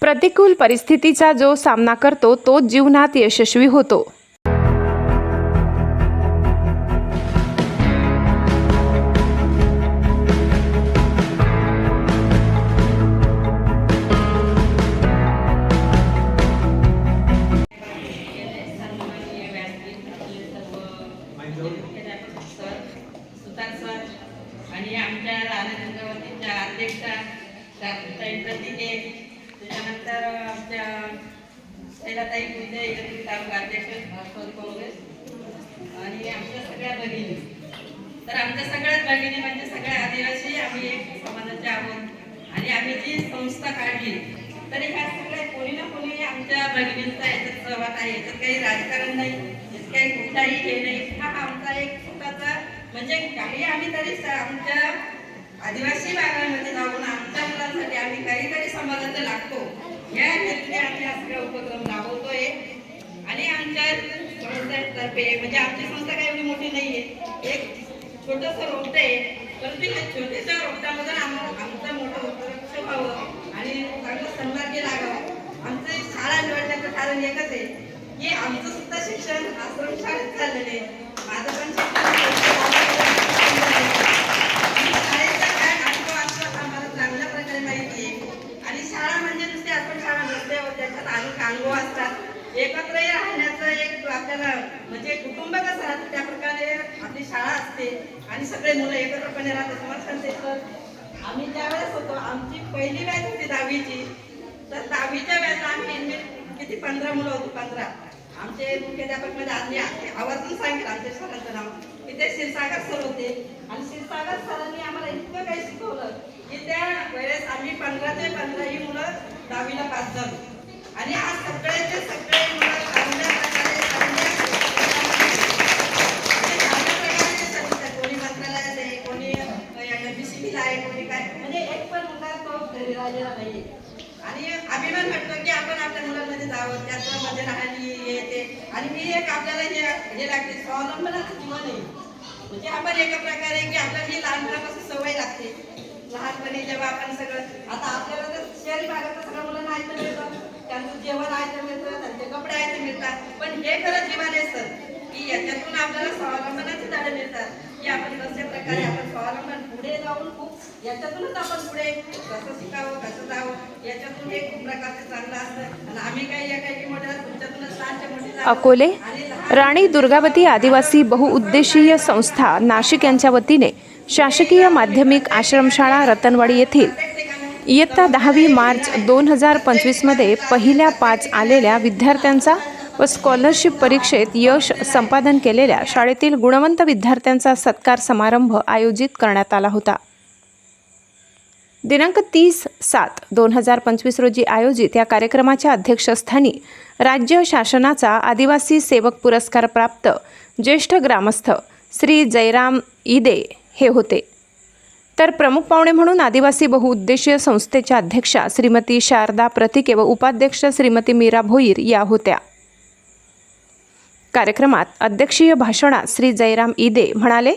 प्रतिकूल परिस्थितीचा जो सामना करतो तो जीवनात यशस्वी होतो. तर आमच्या शैलाताई पुंजे एकत्रित तालुका अध्यक्ष राष्ट्रवादी काँग्रेस आणि आमच्या सगळ्या भगिनी. तर आमच्या सगळ्याच भगिनी म्हणजे सगळ्या आदिवासी आम्ही एक समाजाचे आहोत आणि आम्ही जी संस्था काढली तर ह्या सगळ्या कोणी ना कोणी आमच्या भगिनींचा याच्यात सहभाग आहे. याच्यात काही राजकारण नाही याच्यात काही कुठलाही हे नाही. हा आमचा एक स्वतःचा म्हणजे काही आम्ही तरी आमच्या आदिवासी भागामध्ये जाऊन आमच्या मुलांसाठी आम्ही काहीतरी समाजाचं लागतो. या हेतूने आम्ही हा सगळा उपक्रम राबवतोय. आणि आमच्या संस्थेतर्फे म्हणजे आमची संस्था काही एवढी मोठी नाहीये. एक छोटस रोपट आहे. परंतु या छोट्याशा रोपटामधून आम्हाला आमचं मोठं उपलक्ष व्हावं आणि चांगलं सन्मार्गी लागावं. आमचं शाळा निवडण्याचं कारण एकच आहे की आमचं सुद्धा शिक्षण आश्रमशाळेत चाललेलं झालेलं आहे. माझं पण शिक्षण शाळेचा काय अनुभव असतो हा मला चांगल्या प्रकारे माहिती आहे आणि शाळा म्हणजे नुसते आपण शाळा नसते व त्याच्यात अनुभव असतात. एकत्र राहण्याचं एक आपल्याला म्हणजे कुटुंब कसं राहतं. त्या प्रकारे आपली शाळा असते आणि सगळे मुलं एकत्रपणे राहतात. तुम्हाला सांगते तर आम्ही ज्यावेळेस होतो. आमची पहिली बॅच होती दहावीची. तर दहावीच्या बॅचला आम्ही किती पंधरा मुलं होती पंधरा. आमचे मुख्याध्यापक म्हणजे आम्ही आवर्जून सांगितलं आमच्या सरांचं नाव. की ते क्षीरसागर सर होते. आणि क्षीरसागर सरांनी आम्हाला इतकं काही शिकवलं की त्या वेळेस आम्ही पंधरा ते पंधरा ही मुलं दहावीला पास झालो. आणि आज सगळेचे सगळे मुलं चांगल्या प्रकारे चांगल्या म्हणजे प्रकारे कोणी मंत्रालयात आहे कोणी आहे कोणी काय. म्हणजे एक पण मुलगा तो घरी राहिलेला नाही आणि अभिमान वाटतो की आपण आपल्या मुलांमध्ये जावं त्याचं मध्ये राहणी हे ते. आणि मी एक आपल्याला हे हे लागते स्वावलंबनाचं जीवन आहे. म्हणजे आपण एका प्रकारे की आपल्याला ही लहानपणापासून सवय लागते. लहानपणी जेव्हा आपण सगळं आता आपल्याला तर शहरी भागात सगळं मुलांना ऐकलं मिळतं त्यांचं जेवण मिळतं त्यांचे कपडे मिळतात. पण हे खरं जीवन आहे सर की याच्यातून आपल्याला स्वावलंबनाची मिळतात. की आपण कशा प्रकारे आपण स्वावलंबन पुढे जाऊन खूप याच्यातूनच आपण पुढे कसं शिकावं कसं जावं याच्यातून एक खूप प्रकारचं चांगलं असतं. आणि आम्ही काही या काही मोठ्या तुमच्यातूनच लहानच्या. अकोले राणी दुर्गावती आदिवासी बहुउद्देशीय संस्था नाशिक यांच्या वतीने शासकीय माध्यमिक आश्रमशाळा रतनवाडी येथील इयत्ता दहावी मार्च दोन हजार पंचवीसमध्ये पहिल्या पाच आलेल्या विद्यार्थ्यांचा व स्कॉलरशिप परीक्षेत यश संपादन केलेल्या शाळेतील गुणवंत विद्यार्थ्यांचा सत्कार समारंभ आयोजित करण्यात आला होता. दिनांक तीस सात दोन हजार पंचवीस रोजी आयोजित या कार्यक्रमाच्या अध्यक्षस्थानी राज्य शासनाचा आदिवासी सेवक पुरस्कार प्राप्त ज्येष्ठ ग्रामस्थ श्री जयराम ईदे हे होते. तर प्रमुख पाहुणे म्हणून आदिवासी बहुउद्देशीय संस्थेच्या अध्यक्षा श्रीमती शारदा प्रतिके व उपाध्यक्ष श्रीमती मीरा भोईर या होत्या. कार्यक्रमात अध्यक्षीय भाषणात श्री जयराम ईदे म्हणाले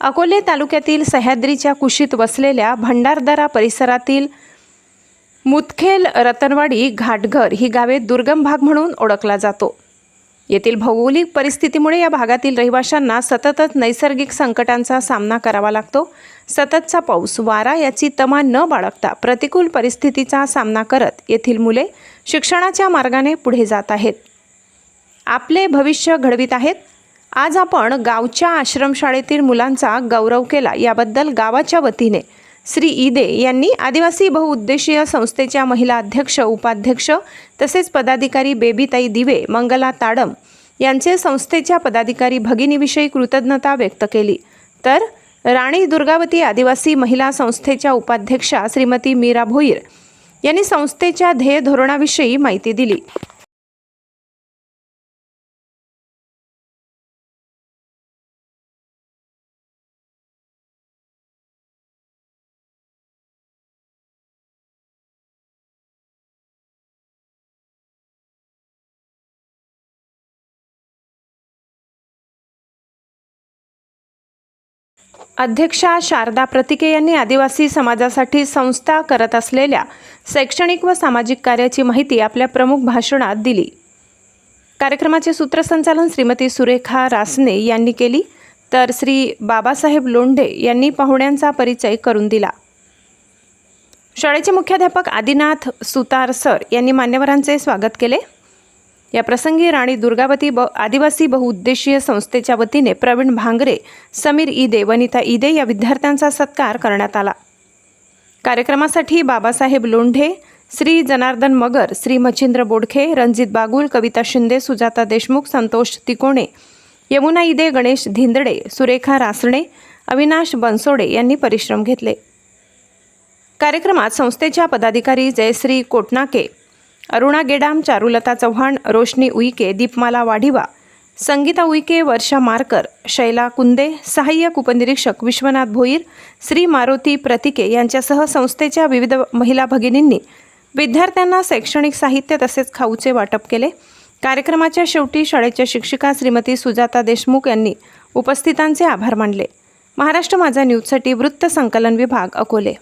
अकोले तालुक्यातील सह्याद्रीच्या कुशीत वसलेल्या भंडारदरा परिसरातील मुतखेल रतनवाडी घाटघर ही गावे दुर्गम भाग म्हणून ओळखला जातो. येथील भौगोलिक परिस्थितीमुळे या भागातील रहिवाशांना सततच नैसर्गिक संकटांचा सामना करावा लागतो. सततचा पाऊस वारा याची तमा न बाळगता प्रतिकूल परिस्थितीचा सामना करत येथील मुले शिक्षणाच्या मार्गाने पुढे जात आहेत. आपले भविष्य घडवित आहेत. आज आपण गावच्या आश्रमशाळेतील मुलांचा गौरव केला. याबद्दल गावाच्या वतीने श्री ईदे यांनी आदिवासी बहुउद्देशीय संस्थेच्या महिला अध्यक्ष उपाध्यक्ष तसेच पदाधिकारी बेबीताई दिवे मंगला ताडम यांचे संस्थेच्या पदाधिकारी भगिनीविषयी कृतज्ञता व्यक्त केली. तर राणी दुर्गावती आदिवासी महिला संस्थेच्या उपाध्यक्षा श्रीमती मीरा भोईर यांनी संस्थेच्या ध्येय धोरणाविषयी माहिती दिली. अध्यक्षा शारदा प्रतिके यांनी आदिवासी समाजासाठी संस्था करत असलेल्या शैक्षणिक व सामाजिक कार्याची माहिती आपल्या प्रमुख भाषणात दिली. कार्यक्रमाचे सूत्रसंचालन श्रीमती सुरेखा रासने यांनी केली तर श्री बाबासाहेब लोंढे यांनी पाहुण्यांचा परिचय करून दिला. शाळेचे मुख्याध्यापक आदिनाथ सुतार सर यांनी मान्यवरांचे स्वागत केले. या प्रसंगी राणी दुर्गावती ब आदिवासी बहुउद्देशीय संस्थेच्या वतीने प्रवीण भांगरे समीर ईदे वनिता ईदे या विद्यार्थ्यांचा सत्कार करण्यात आला. कार्यक्रमासाठी बाबासाहेब लोंढे श्री जनार्दन मगर श्री मच्छिंद्र बोडखे रणजित बागुल कविता शिंदे सुजाता देशमुख संतोष तिकोणे यमुना ईदे गणेश धिंदडे सुरेखा रासणे अविनाश बनसोडे यांनी परिश्रम घेतले. कार्यक्रमात संस्थेच्या पदाधिकारी जयश्री कोटनाके अरुणा गेडाम चारुलता चव्हाण रोशनी उईके दीपमाला वाढिवा संगीता उईके वर्षा मारकर शैला कुंदे सहाय्यक उपनिरीक्षक विश्वनाथ भोईर श्री मारुती प्रतिके यांच्यासह संस्थेच्या विविध महिला भगिनींनी विद्यार्थ्यांना शैक्षणिक साहित्य तसेच खाऊचे वाटप केले. कार्यक्रमाच्या शेवटी शाळेच्या शिक्षिका श्रीमती सुजाता देशमुख यांनी उपस्थितांचे आभार मानले. महाराष्ट्र माझा न्यूजसाठी वृत्त संकलन विभाग अकोले.